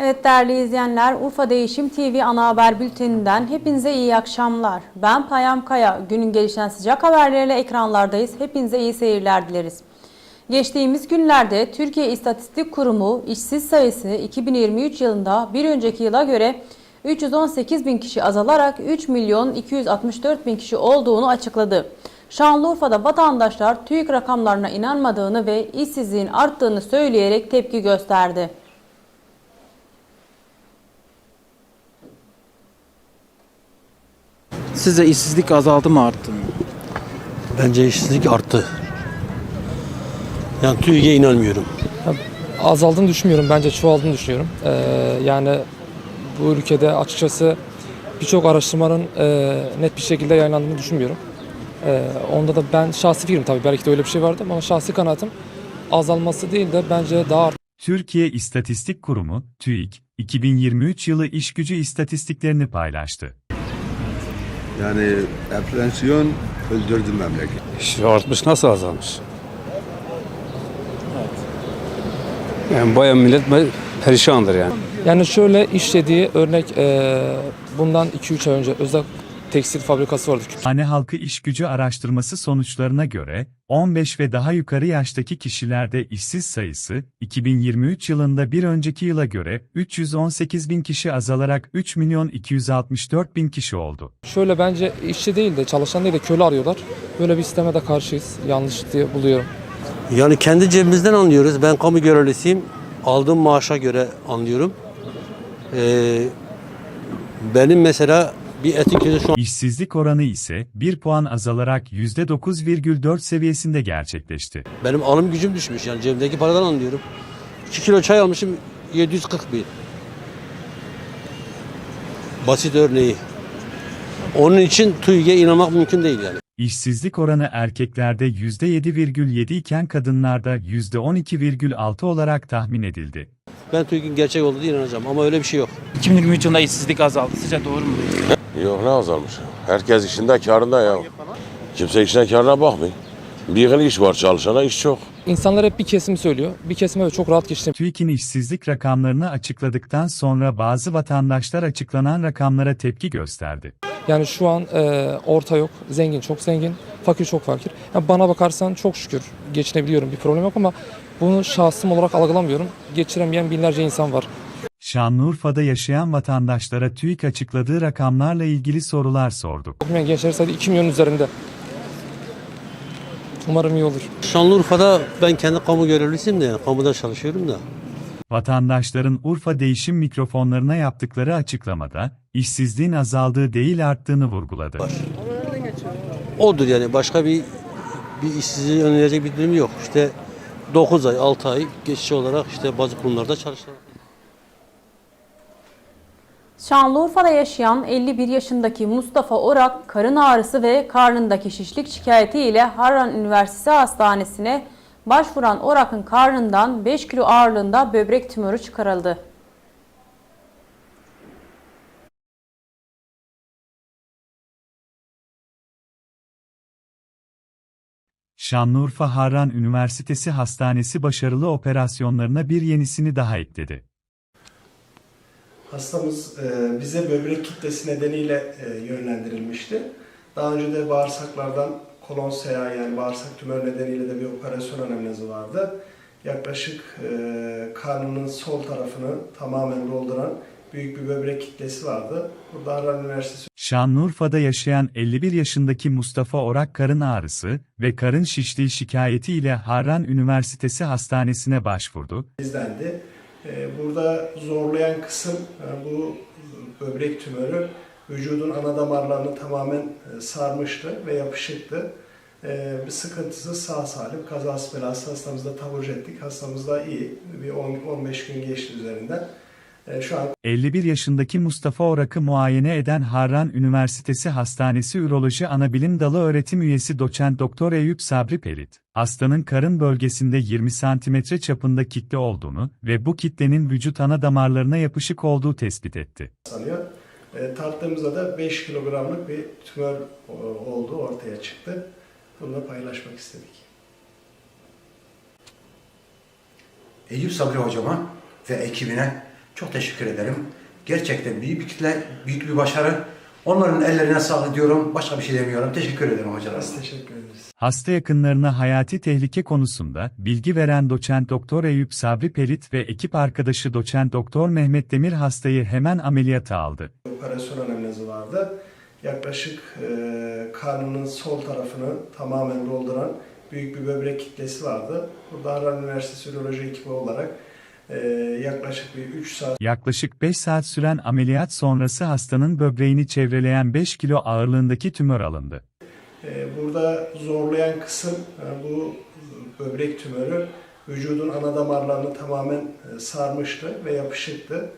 Evet değerli izleyenler, Urfa Değişim TV ana haber bülteninden hepinize iyi akşamlar. Ben Payam Kaya. Günün gelişen sıcak haberleriyle ekranlardayız. Hepinize iyi seyirler dileriz. Geçtiğimiz günlerde Türkiye İstatistik Kurumu işsiz sayısı 2023 yılında bir önceki yıla göre 318 bin kişi azalarak 3 milyon 264 bin kişi olduğunu açıkladı. Şanlıurfa'da vatandaşlar TÜİK rakamlarına inanmadığını ve işsizliğin arttığını söyleyerek tepki gösterdi. Sizce işsizlik azaldı mı arttı mı? Bence işsizlik arttı. Yani TÜİK'e inanmıyorum. azaldığını düşünmüyorum. Bence çoğaldığını düşünüyorum. Ee, yani bu ülkede açıkçası birçok araştırmanın e, net bir şekilde yayınlandığını düşünmüyorum. Ee, onda da ben şahsi fikrim tabii belki de öyle bir şey vardı ama şahsi kanaatim azalması değil de bence daha Türkiye İstatistik Kurumu, TÜİK, 2023 yılı işgücü istatistiklerini paylaştı. Yani enflasyon öldürdü memleketi. İşte artmış nasıl azalmış? Yani bayağı millet perişandır yani. yani şöyle işlediği örnek e, bundan 2-3 ay önce özel tekstil fabrikası vardı. Hane halkı işgücü araştırması sonuçlarına göre, 15 ve daha yukarı yaştaki kişilerde işsiz sayısı, 2023 yılında bir önceki yıla göre 318 bin kişi azalarak 3 milyon 264 bin kişi oldu. Şöyle bence işçi değil de çalışan değil de köle arıyorlar. Böyle bir sisteme de karşıyız. Yanlış diye buluyorum. Yani kendi cebimizden anlıyoruz. Ben kamu görevlisiyim. Aldığım maaşa göre anlıyorum. Ee, benim mesela bir etin kilosu şu an İşsizlik oranı ise 1 puan azalarak %9,4 seviyesinde gerçekleşti. benim alım gücüm düşmüş. Yani cebimdeki paradan anlıyorum. 2 kilo çay almışım 740 bin. Basit örneği. Onun için TÜİK'e inanmak mümkün değil yani. İşsizlik oranı erkeklerde %7,7 iken kadınlarda %12,6 olarak tahmin edildi. Ben TÜİK'in gerçek olduğuna inanacağım ama öyle bir şey yok. 2023 yılında işsizlik azaldı. Sizce doğru mu? Yok ne azalmış? Herkes işinde karında ya. Kimse işine karına bakmıyor. Bir yıl iş var çalışana iş çok. İnsanlar hep bir kesimi söylüyor. Bir kesime çok rahat geçti. TÜİK'in işsizlik rakamlarını açıkladıktan sonra bazı vatandaşlar açıklanan rakamlara tepki gösterdi. Yani şu an e, orta yok, zengin çok zengin, fakir çok fakir. Yani bana bakarsan çok şükür geçinebiliyorum, bir problem yok ama bunu şahsım olarak algılamıyorum. Geçiremeyen binlerce insan var. Şanlıurfa'da yaşayan vatandaşlara TÜİK açıkladığı rakamlarla ilgili sorular sorduk. Okumayan gençler sayısı 2 milyon üzerinde. Umarım iyi olur. Şanlıurfa'da ben kendi kamu görevlisiyim de kamuda çalışıyorum da. Vatandaşların Urfa değişim mikrofonlarına yaptıkları açıklamada, işsizliğin azaldığı değil arttığını vurguladı. Odur yani başka bir bir işsizliği önleyecek bir durum yok. İşte 9 ay, 6 ay geçici olarak işte bazı kurumlarda çalışan. Şanlıurfa'da yaşayan 51 yaşındaki Mustafa Orak, karın ağrısı ve karnındaki şişlik şikayetiyle Harran Üniversitesi Hastanesi'ne başvuran Orak'ın karnından 5 kilo ağırlığında böbrek tümörü çıkarıldı. Şanlıurfa Harran Üniversitesi Hastanesi başarılı operasyonlarına bir yenisini daha ekledi. Hastamız e, bize böbrek kitlesi nedeniyle e, yönlendirilmişti. Daha önce de bağırsaklardan kolon seyağı yani bağırsak tümör nedeniyle de bir operasyon anamnezi vardı. Yaklaşık e, karnının sol tarafını tamamen dolduran büyük bir böbrek kitlesi vardı. Burada Harran Üniversitesi Şanlıurfa'da yaşayan 51 yaşındaki Mustafa Orak karın ağrısı ve karın şişliği şikayetiyle Harran Üniversitesi Hastanesi'ne başvurdu. izlendi. E, burada zorlayan kısım e, bu böbrek tümörü vücudun ana damarlarını tamamen e, sarmıştı ve yapışıktı. E, bir sıkıntısı sağ salim kazası belası hastamızda taburcu ettik. Hastamız da iyi. Bir 10-15 gün geçti üzerinden. E, şu an 51 yaşındaki Mustafa Orak'ı muayene eden Harran Üniversitesi Hastanesi Üroloji Anabilim Dalı öğretim üyesi doçent doktor Eyüp Sabri Pelit, hastanın karın bölgesinde 20 cm çapında kitle olduğunu ve bu kitlenin vücut ana damarlarına yapışık olduğu tespit etti. sanıyor. E, tarttığımızda da 5 kilogramlık bir tümör e, olduğu ortaya çıktı. Bunu da paylaşmak istedik. Eyüp Sabri hocama ve ekibine Çok teşekkür ederim. Gerçekten büyük bir kitle, büyük bir başarı. Onların ellerine sağlık diyorum. Başka bir şey demiyorum. Teşekkür ederim hocalar. Biz teşekkür ederiz. Hasta yakınlarına hayati tehlike konusunda bilgi veren doçent doktor Eyüp Sabri Pelit ve ekip arkadaşı doçent doktor Mehmet Demir hastayı hemen ameliyata aldı. Operasyon anamnezi vardı. Yaklaşık e, karnının sol tarafını tamamen dolduran büyük bir böbrek kitlesi vardı. Burada Harran Üniversitesi Üroloji ekibi olarak e, yaklaşık bir 3 saat Yaklaşık 5 saat süren ameliyat sonrası hastanın böbreğini çevreleyen 5 kilo ağırlığındaki tümör alındı. Ee, Burada zorlayan kısım e, bu böbrek tümörü vücudun ana damarlarını tamamen e, sarmıştı ve yapışıktı.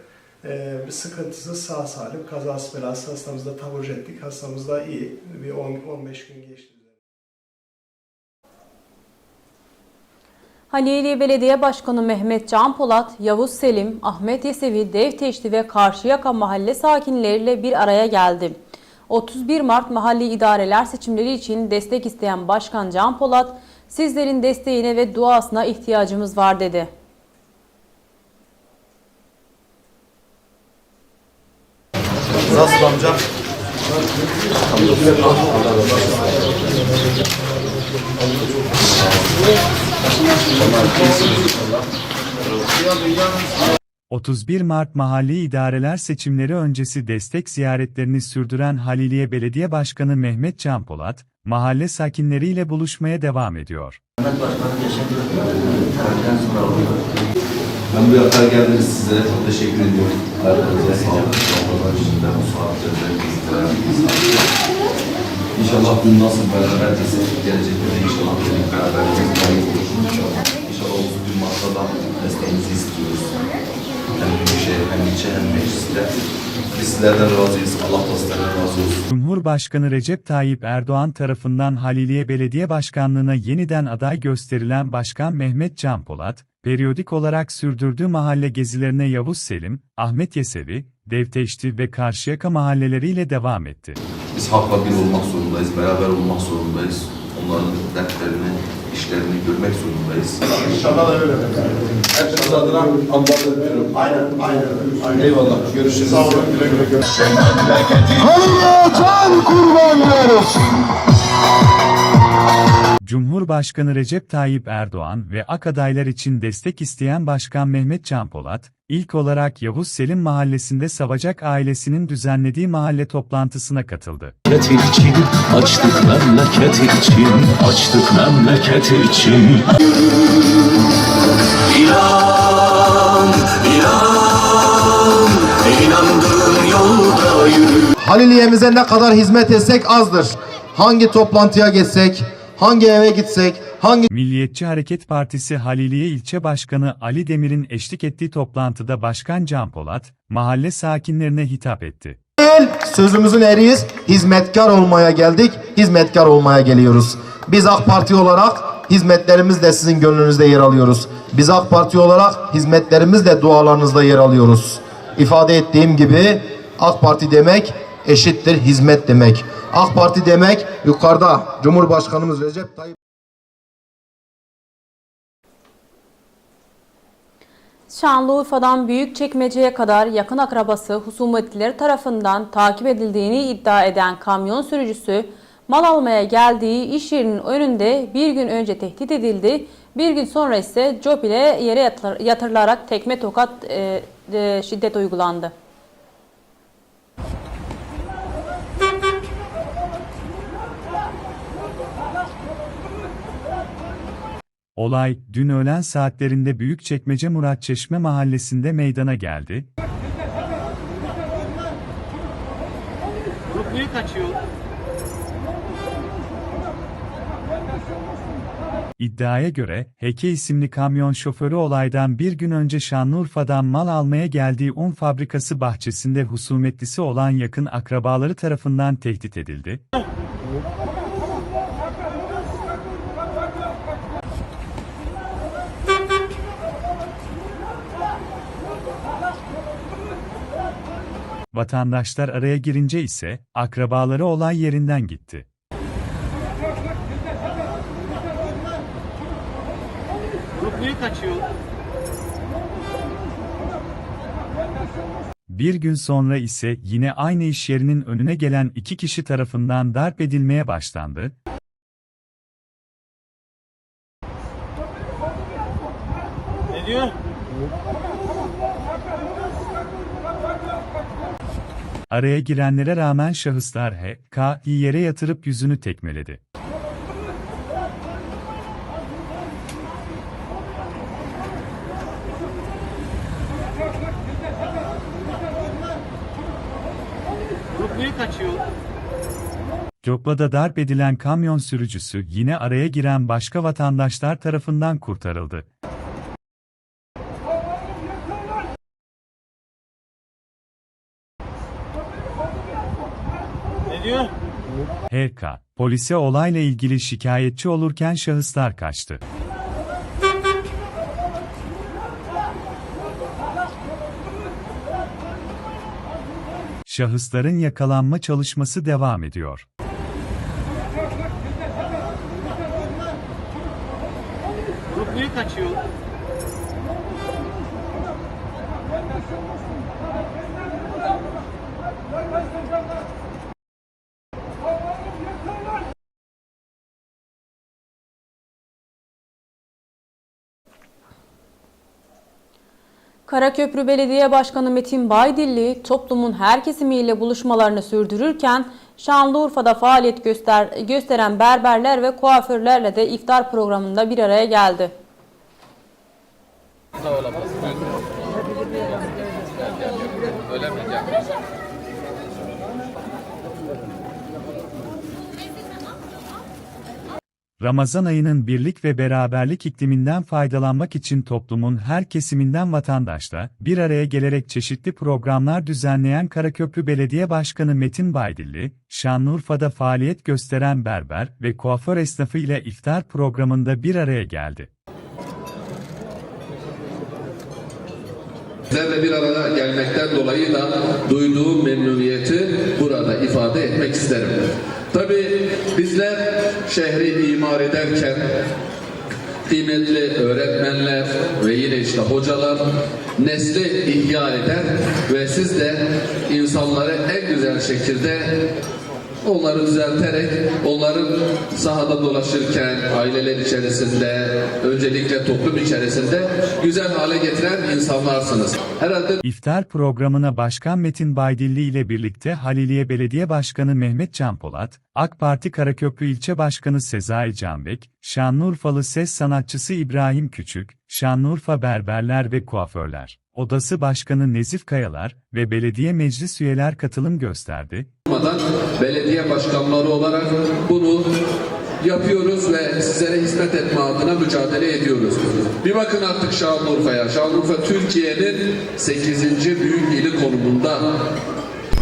Ee, Bir sıkıntısı sağ salim, kazası belası hastamızda taburcu ettik. Hastamız da iyi. Bir 10-15 gün geçti. Halili Belediye Başkanı Mehmet Can Polat, Yavuz Selim, Ahmet Yesevi, Devteşti ve Karşıyaka mahalle sakinleriyle bir araya geldi. 31 Mart mahalli idareler seçimleri için destek isteyen Başkan Can Polat, sizlerin desteğine ve duasına ihtiyacımız var dedi. Nasıl amca? Hı. 31 Mart mahalli idareler seçimleri öncesi destek ziyaretlerini sürdüren Haliliye Belediye Başkanı Mehmet Can Polat, mahalle sakinleriyle buluşmaya devam ediyor. Ben buraya kadar geldiniz sizlere çok teşekkür ediyorum. Ayaklarınıza sağlık. Ramazan içinde bu saatlerde bizlere İnşallah dün nasıl beraberdiyse gelecekte de inşallah birlik beraberliğimiz daim olur. İnşallah 31 Mart'ta da desteğinizi istiyoruz. Hem büyükşehir hem ilçe hem mecliste. Biz sizlerden razıyız. Allah da sizlerden razı olsun. Cumhurbaşkanı Recep Tayyip Erdoğan tarafından Haliliye Belediye Başkanlığına yeniden aday gösterilen Başkan Mehmet Can Polat, periyodik olarak sürdürdüğü mahalle gezilerine Yavuz Selim, Ahmet Yesevi, Devteşti ve Karşıyaka mahalleleriyle devam etti. Biz halkla bir olmak zorundayız, beraber olmak zorundayız. Onların dertlerini, işlerini görmek zorundayız. İnşallah da öyle. Hepiniz adına Allah'a öpüyorum. Aynen, aynen. Eyvallah, görüşürüz. Sağ olun, güle güle görüşürüz. Cumhurbaşkanı Recep Tayyip Erdoğan ve AK adaylar için destek isteyen Başkan Mehmet Can Polat, ilk olarak Yavuz Selim Mahallesi'nde Savacak ailesinin düzenlediği mahalle toplantısına katıldı. Memleket için açtık memleket için açtık memleket için İnan, inan, inandığın yolda yürü Haliliye'mize ne kadar hizmet etsek azdır. Hangi toplantıya geçsek, hangi eve gitsek, hangi Milliyetçi Hareket Partisi Haliliye İlçe Başkanı Ali Demir'in eşlik ettiği toplantıda Başkan Can Polat, mahalle sakinlerine hitap etti. değil, sözümüzün eriyiz. Hizmetkar olmaya geldik, hizmetkar olmaya geliyoruz. Biz AK Parti olarak hizmetlerimizle sizin gönlünüzde yer alıyoruz. Biz AK Parti olarak hizmetlerimizle dualarınızda yer alıyoruz. İfade ettiğim gibi AK Parti demek eşittir hizmet demek. AK Parti demek yukarıda Cumhurbaşkanımız Recep Tayyip Şanlıurfa'dan Büyükçekmece'ye kadar yakın akrabası husumetlileri tarafından takip edildiğini iddia eden kamyon sürücüsü mal almaya geldiği iş yerinin önünde bir gün önce tehdit edildi. Bir gün sonra ise cop ile yere yatır- yatırılarak tekme tokat e, e, şiddet uygulandı. Olay, dün öğlen saatlerinde Büyükçekmece Muratçeşme mahallesinde meydana geldi. İddiaya göre, Heke isimli kamyon şoförü olaydan bir gün önce Şanlıurfa'dan mal almaya geldiği un fabrikası bahçesinde husumetlisi olan yakın akrabaları tarafından tehdit edildi. Vatandaşlar araya girince ise akrabaları olay yerinden gitti. Bir gün sonra ise yine aynı iş yerinin önüne gelen iki kişi tarafından darp edilmeye başlandı. Ne diyor? Araya girenlere rağmen şahıslar H, K'yi yere yatırıp yüzünü tekmeledi. Grup niye kaçıyor? Darp edilen kamyon sürücüsü yine araya giren başka vatandaşlar tarafından kurtarıldı. Ne diyor? HK, polise olayla ilgili şikayetçi olurken şahıslar kaçtı. Şahısların yakalanma çalışması devam ediyor. Grup niye kaçıyor? Karaköprü Belediye Başkanı Metin Baydilli toplumun her kesimiyle buluşmalarını sürdürürken Şanlıurfa'da faaliyet göster gösteren berberler ve kuaförlerle de iftar programında bir araya geldi. Ramazan ayının birlik ve beraberlik ikliminden faydalanmak için toplumun her kesiminden vatandaşla bir araya gelerek çeşitli programlar düzenleyen Karaköprü Belediye Başkanı Metin Baydilli, Şanlıurfa'da faaliyet gösteren berber ve kuaför esnafı ile iftar programında bir araya geldi. Sizlerle bir arada gelmekten dolayı da duyduğum memnuniyeti burada ifade etmek isterim. Tabii bizler şehri imar ederken kıymetli öğretmenler ve yine işte hocalar nesli ihya eder ve siz de insanları en güzel şekilde onları düzelterek onların sahada dolaşırken aileler içerisinde öncelikle toplum içerisinde güzel hale getiren insanlarsınız. Herhalde İftar programına Başkan Metin Baydilli ile birlikte Haliliye Belediye Başkanı Mehmet Can Polat, AK Parti Karaköprü İlçe Başkanı Sezai Canbek, Şanlıurfalı ses sanatçısı İbrahim Küçük, Şanlıurfa Berberler ve Kuaförler, Odası Başkanı Nezif Kayalar ve belediye meclis üyeler katılım gösterdi. belediye başkanları olarak bunu yapıyoruz ve sizlere hizmet etme adına mücadele ediyoruz. Bir bakın artık Şanlıurfa'ya. Şanlıurfa Türkiye'nin 8. büyük ili konumunda.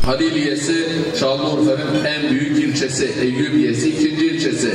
Haliliyesi Şanlıurfa'nın en büyük ilçesi, Eyyubiyesi ikinci ilçesi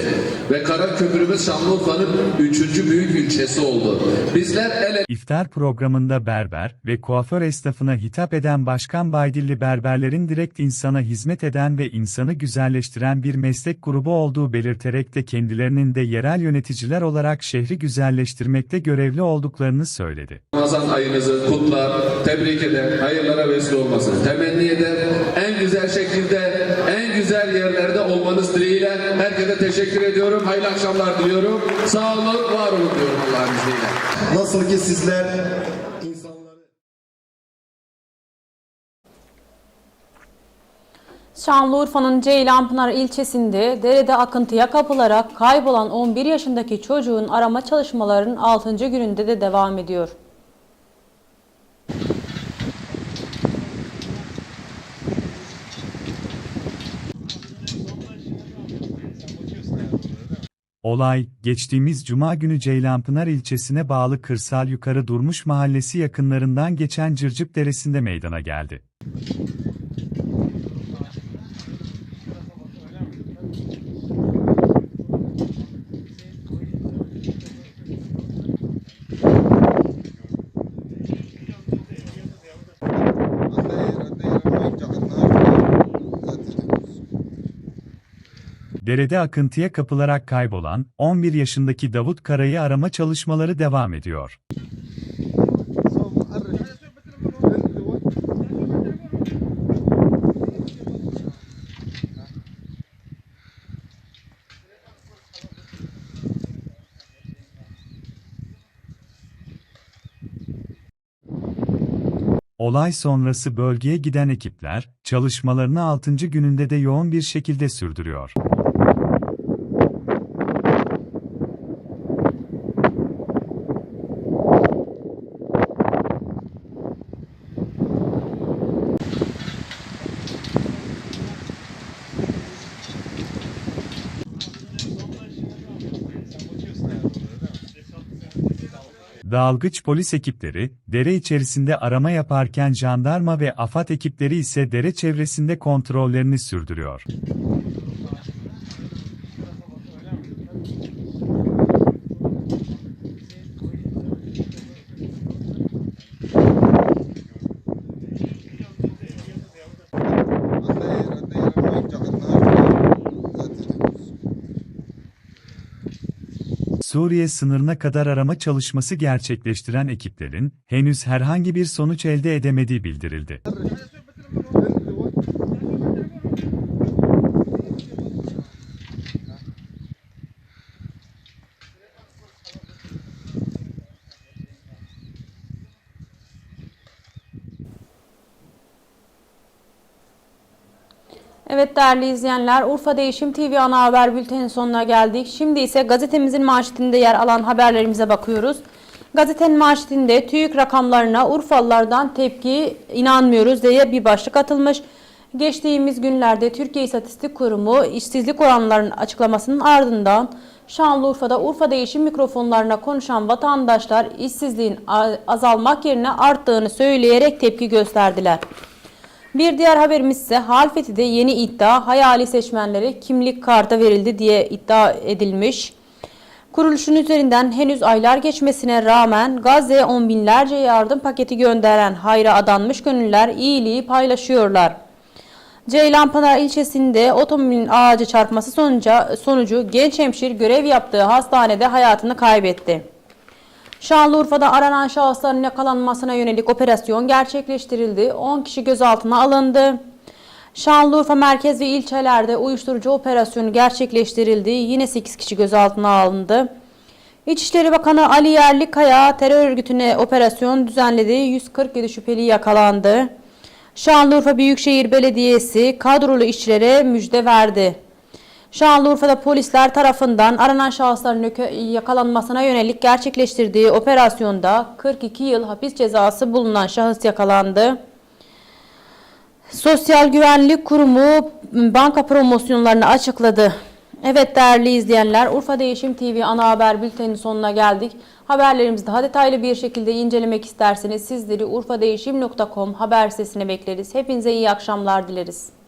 ve Karaköprümüz Şanlıurfa'nın üçüncü büyük ilçesi oldu. Bizler el ele İftar programında berber ve kuaför esnafına hitap eden Başkan Baydilli berberlerin direkt insana hizmet eden ve insanı güzelleştiren bir meslek grubu olduğu belirterek de kendilerinin de yerel yöneticiler olarak şehri güzelleştirmekte görevli olduklarını söyledi. Ramazan ayınızı kutlar, tebrik eder, hayırlara vesile olmasını temenni eder. En güzel şekilde, en güzel yerlerde olmanız dileğiyle herkese teşekkür ediyorum. Hayırlı akşamlar diliyorum. Sağ olun, var olun diyorum Allah'ın izniyle. Nasıl ki sizler insanları Şanlıurfa'nın Ceylanpınar ilçesinde derede akıntıya kapılarak kaybolan 11 yaşındaki çocuğun arama çalışmalarının 6. gününde de devam ediyor. Olay, geçtiğimiz cuma günü Ceylanpınar ilçesine bağlı Kırsal Yukarı Durmuş Mahallesi yakınlarından geçen Cırcıp Deresi'nde meydana geldi. derede akıntıya kapılarak kaybolan 11 yaşındaki Davut Kara'yı arama çalışmaları devam ediyor. Olay sonrası bölgeye giden ekipler, çalışmalarını 6. gününde de yoğun bir şekilde sürdürüyor. Dalgıç polis ekipleri, dere içerisinde arama yaparken jandarma ve AFAD ekipleri ise dere çevresinde kontrollerini sürdürüyor. Suriye sınırına kadar arama çalışması gerçekleştiren ekiplerin henüz herhangi bir sonuç elde edemediği bildirildi. Evet değerli izleyenler, Urfa Değişim TV ana haber bültenin sonuna geldik. Şimdi ise gazetemizin manşetinde yer alan haberlerimize bakıyoruz. Gazetenin manşetinde TÜİK rakamlarına Urfalılardan tepki inanmıyoruz diye bir başlık atılmış. Geçtiğimiz günlerde Türkiye İstatistik Kurumu işsizlik oranlarının açıklamasının ardından Şanlıurfa'da Urfa Değişim mikrofonlarına konuşan vatandaşlar işsizliğin azalmak yerine arttığını söyleyerek tepki gösterdiler. Bir diğer haberimiz ise Halfeti'de yeni iddia hayali seçmenlere kimlik kartı verildi diye iddia edilmiş. Kuruluşun üzerinden henüz aylar geçmesine rağmen Gazze'ye on binlerce yardım paketi gönderen hayra adanmış gönüller iyiliği paylaşıyorlar. Ceylanpınar ilçesinde otomobilin ağaca çarpması sonucu, sonucu genç hemşir görev yaptığı hastanede hayatını kaybetti. Şanlıurfa'da aranan şahısların yakalanmasına yönelik operasyon gerçekleştirildi. 10 kişi gözaltına alındı. Şanlıurfa merkez ve ilçelerde uyuşturucu operasyonu gerçekleştirildi. Yine 8 kişi gözaltına alındı. İçişleri Bakanı Ali Yerlikaya terör örgütüne operasyon düzenledi. 147 şüpheli yakalandı. Şanlıurfa Büyükşehir Belediyesi kadrolu işçilere müjde verdi. Şanlıurfa'da polisler tarafından aranan şahısların yakalanmasına yönelik gerçekleştirdiği operasyonda 42 yıl hapis cezası bulunan şahıs yakalandı. Sosyal Güvenlik Kurumu banka promosyonlarını açıkladı. Evet değerli izleyenler Urfa Değişim TV ana haber bülteninin sonuna geldik. Haberlerimizi daha detaylı bir şekilde incelemek isterseniz sizleri urfadeğişim.com haber sitesine bekleriz. Hepinize iyi akşamlar dileriz.